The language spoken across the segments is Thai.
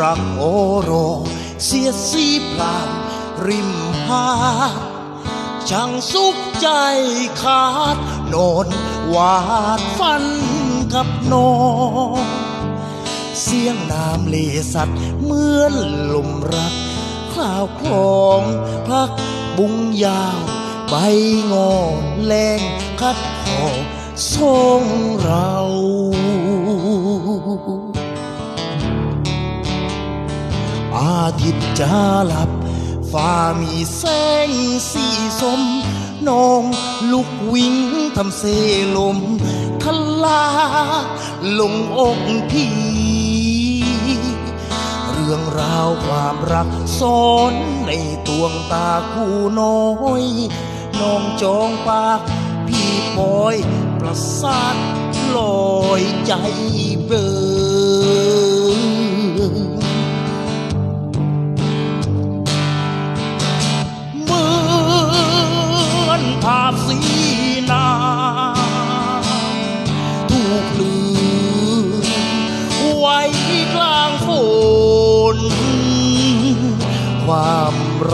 รักโอโร เสียสีพลาริมหาช่างสุขใจขาดโนนวาดฟันกับนองเสียงน้ำเลสัตว์เหมือนลมรักคลาวคลองพักบุงยาวใบงอแรงคัดคอทรงเรา อาทิตย์จะหลับฟ้ามีแสงสีสมน้องลุกวิ่งทำเสลมทลาลงอกพี่เรื่องราวความรักซ้อนในตวงตาคู่น้อยน้องจองปากพี่ปอยประสาทลอยใจเบิก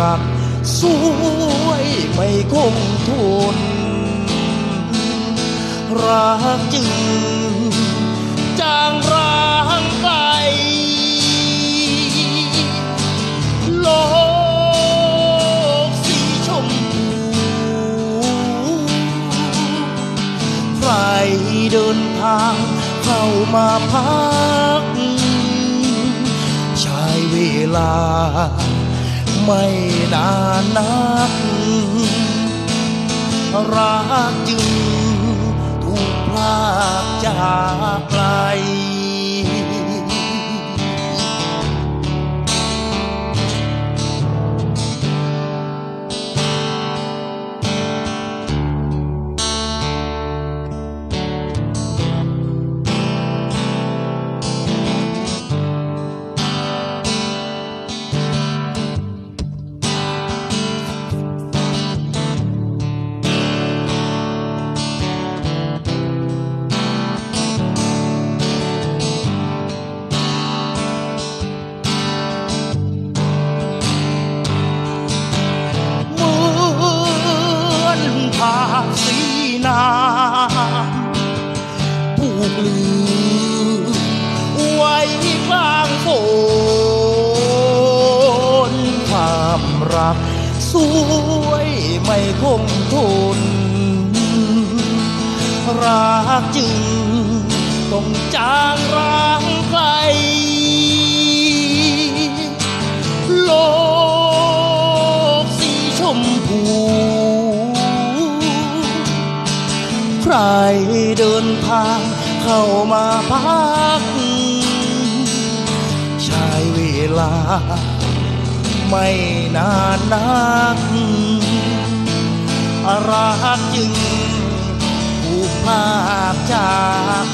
รัก สวยไม่คงทนรักจึงจางร้างไปโลกสีชมพูใครเดินทางเข้ามาพัก ใช้เวลา ไม่นานนัก รักจึงถูกพลากจากไกล สีน้ำผูกลืมไว้กลางฝนความรักสวยไม่คงทน รักจึงต้องจางรา ใครเดินทางเข้ามาพัก ใช้เวลา ไม่นานนักรักจึงผูกพากจาก